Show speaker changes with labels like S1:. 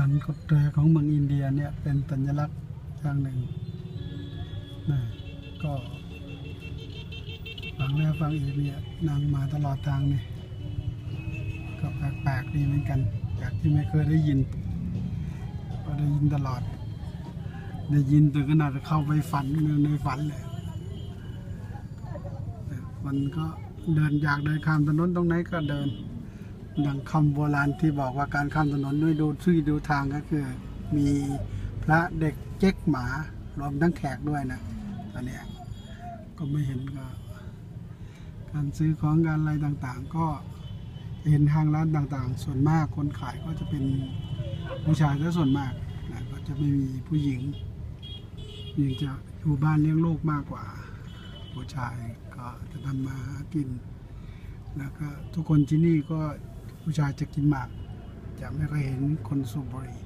S1: การกดเรือของเมืองอินเดียเนี่ยเป็นสัญลักษณ์อย่างหนึ่งนะก็ฟังแล้วฟังอีกเนี่ยนั่งมาตลอดทางเนี่ยก็แปลกๆดีเหมือนกันจากที่ไม่เคยได้ยิน ก็ได้ยินตลอด ได้ยินถึงขนาดเข้าไปฝันในฝันเลยมันก็เดินอยากเดินข้ามถนนตรงไหนก็เดิน อย่างคำโบราณที่บอกว่าการข้ามถนนด้วยดูชื่อดูทางก็คือ มีพระเด็กเจ๊กหมารวมทั้งแขกด้วยนะตอนเนี้ยก็ไม่เห็นก็ การซื้อของการอะไรต่างๆ ก็เห็นห้างร้านต่างๆ ส่วนมากคนขายก็จะเป็นผู้ชายซะส่วนมากนะก็จะไม่มีผู้หญิงหญิงจะอยู่บ้านเลี้ยงลูกมากกว่า ผู้ชายก็จะทำมาหากิน แล้วก็ทุกคนที่นี่ก็ ผู้ชายจะกินหมาก จะไม่เคยเห็นคนสูบบุหรี่